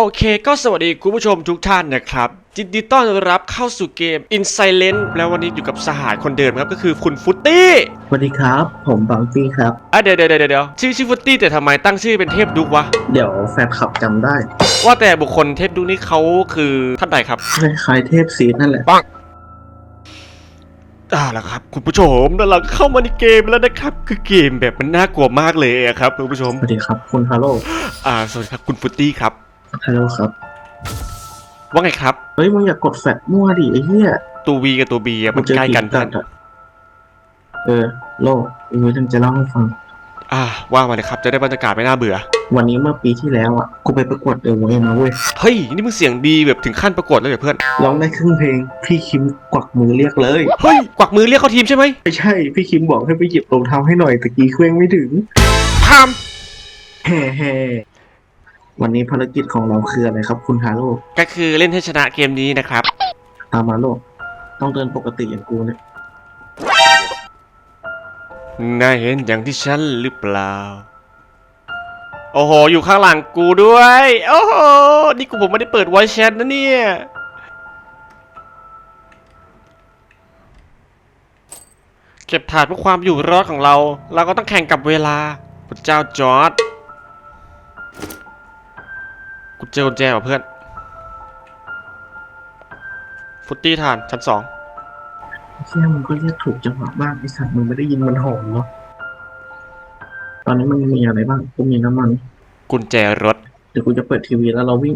โอเคก็สวัสดีคุณผู้ชมทุกท่านนะครับยินดีต้อนรับเข้าสู่เกม In Silent แล้ววันนี้อยู่กับสหายคนเดิมครับ ก็คือคุณฟุตตี้สวัสดีครับ ผมบังฟี่ครับอะเดี๋ยวเดี๋ยวเดี๋ยวเดี๋ยวชื่อชื่อฟุตตี้แต่ทำไมตั้งชื่อเป็นเทพดุกวะ เดี๋ยวแฟนคลับจำได้ ว่าแต่บุคคลเทพดุกนี่เขาคือท่านใดครับคล้ายๆเทพซีดนั่นแหละอ่าแล้วครับ คุณผู้ชมแล้วเราเข้ามาในเกมแล้วนะครับ คือเกมแบบมันน่ากลัวมากเลยอะครับคุณผู้ชมสวัสดีครับคุณฮาโลอ่าสวัสดีครับคุณฟุตตี้ครับ ฮัลโหลครับ ว่าไงครับ เฮ้ยมึงอย่ากดแฟลชมั่วดิไอ้เหี้ยตัว V กับตัว B อะมันเจอใกล้กันผีเพื่อนดอะเออโลอีกนิดนึงจะเล่าให้ฟัง อ่าว่ามาเลยครับ จะได้บรรยากาศไม่น่าเบื่อ วันนี้เมื่อปีที่แล้วอะกูไปประกวดเดอะเวมาเว้ย เฮ้ย นี่มึงเสียงดีแบบถึงขั้นประกวดแล้วเหรอเพื่อน ร้องได้ครึ่งเพลง พี่คิมกวักมือเรียกเลย เฮ้ย กวักมือเรียกเข้าทีมใช่ไหมไม่ใช่ พี่คิมบอกให้ไปหยิบรองเท้าให้หน่อยตะกี้เคว้งไม่ถึงพามแฮ่แฮ่ วันนี้ภารกิจของเราคืออะไรครับ คุณฮาโลก็คือเล่นให้ชนะเกมนี้นะครับ ตามมาโลต้องเดินปกติอย่างกูเนี่ยนายเห็นอย่างที่ฉันหรือเปล่า โอ้โห อยู่ข้างหลังกูด้วย โอ้โห นี่กูผมไม่ได้เปิดไวแชทนะเนี่ย เก็บถาดเพื่อความอยู่รอดของเรา เราก็ต้องแข่งกับเวลาพระเจ้าจอร์ด เจอกุญแจว่ะเพื่อน ฟุตตี้ฐานชั้นสองเชี่ยมึงก็เรียกถูกจังหวะบ้างไอสัตว์มึงไม่ได้ยินมันหอมเนาะตอนนี้มันมีอะไรบ้างกูมีน้ำมัน กุญแจรถ เดี๋ยวกูจะเปิดทีวีแล้วเราวิ่ง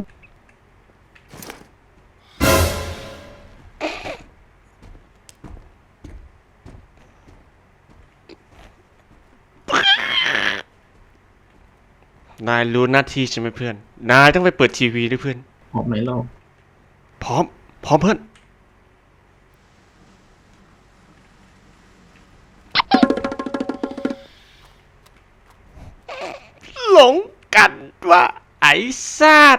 นายรู้หน้าที่ใช่ไหมเพื่อน นายต้องไปเปิดทีวีด้วยเพื่อนหอมไหมเราพร้อม พร้อมเพื่อน หลงกันว่าไอ้ซาด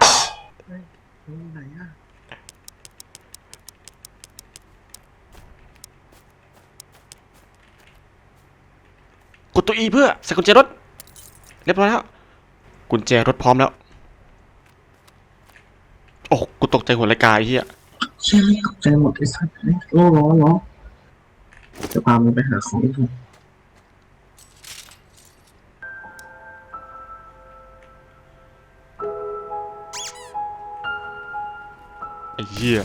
ไหนอะกดตัวอีเพื่อใส่กุญแจรถ เรียบร้อยแล้ว กุญแจรถพร้อมแล้ว โอ้กูตกใจหัวรายการไอ้เฮียเชี่ยตกใจหมดไอสัตว์เฮ้ยโล่ร้อนเนาะจะพามึงไปหาของดูไอ้เหี้ย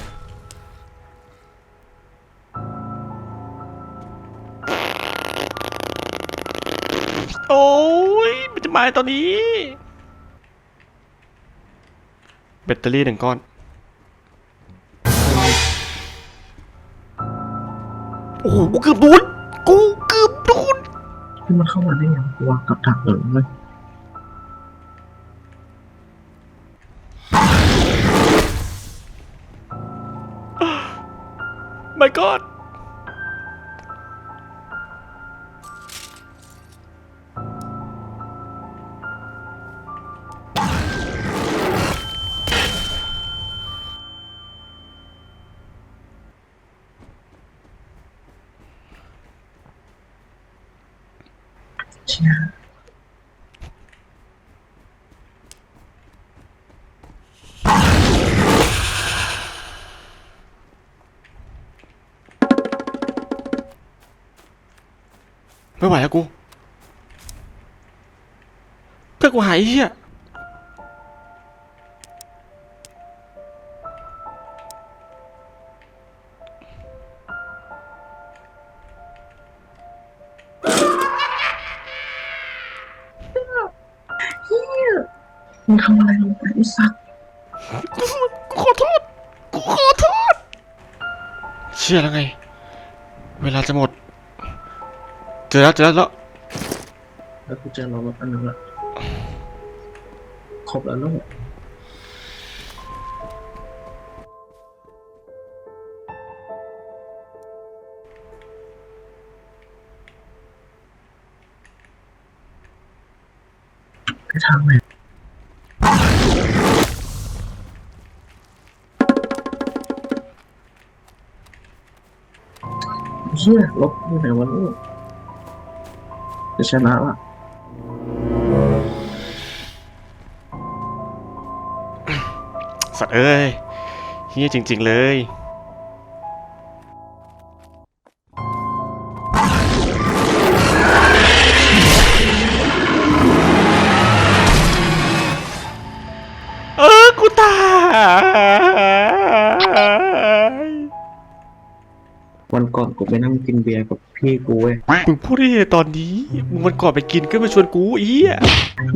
โอ้ยมันจะมาตอนนี้ แบตเตอรี่หนึ่งก้อน โอ้โหกูเกือบโดนกูเกือบโดนที่มันเข้ามาได้ยังกูวางกับดักเลยเว้ยไม่กอด， เชี่ยไม่ไหวแล้วกูเพื่อนกูหายไอ้เหี้ย มึงทำอะไรลงไปไอสัตว์กูขอโทษ กูขอโทษ เชื่อแล้วไง เวลาจะหมด เจอแล้วเจอแล้ว แล้วกูเจอเรารถอันนึงละครบแล้วลูกไปทางไหน เฮียลบอยู่ไหนวะลูกจะชนะละสัตว์เอ้ยเฮียจริง ๆ เลยเออกูตาย วันก่อนกูไปนั่งกินเบียร์กับพี่กูเว้ยมึงพูดได้ยังไงตอนนี้มึงวันก่อนไปกินก็มาชวนกูอีอะ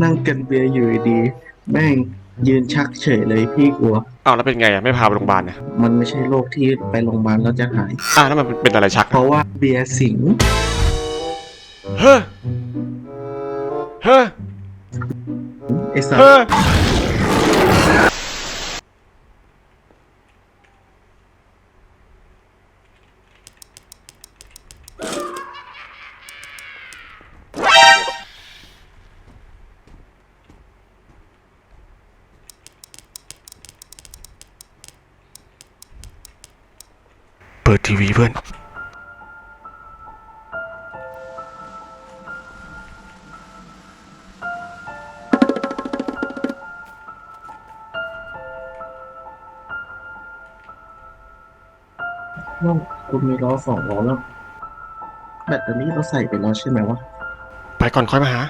นั่งกันเบียร์อยู่ดีๆแม่งยืนชักเฉยเลยพี่กูอะอ้าวแล้วเป็นไงอะไม่พาไปโรงพยาบาลเนี่ยมันไม่ใช่โรคที่ไปโรงพยาบาลแล้วจะหายอ้าวแล้วมันเป็นอะไรชักเพราะว่าเบียร์สิงเฮ้อเฮ้อ ไอ้สัสเฮ้อ ทีวีเพื่อนน้องกูมีล้อสองล้อแล้ว แบตเตอรี่เราใส่ไปแล้วใช่ไหมวะ ไปก่อนค่อยมาหา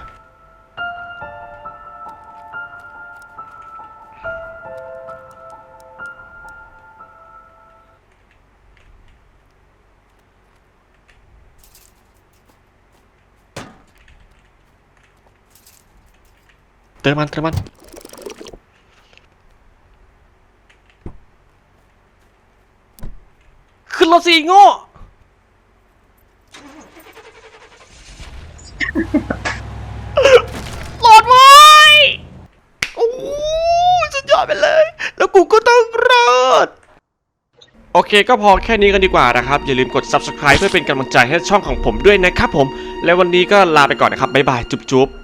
เติมมันเติมมันขึ้นรถสิโง่รอดไว้โอ้สุดยอดไปเลย แล้วกูก็ต้องรอดโอเคก็พอแค่นี้กันดีกว่านะครับ อย่าลืมกด subscribe เพื่อเป็นกำลังใจให้ช่องของผมด้วยนะครับผม และวันนี้ก็ลาไปก่อนนะครับ บ๊ายบาย จุ๊บๆ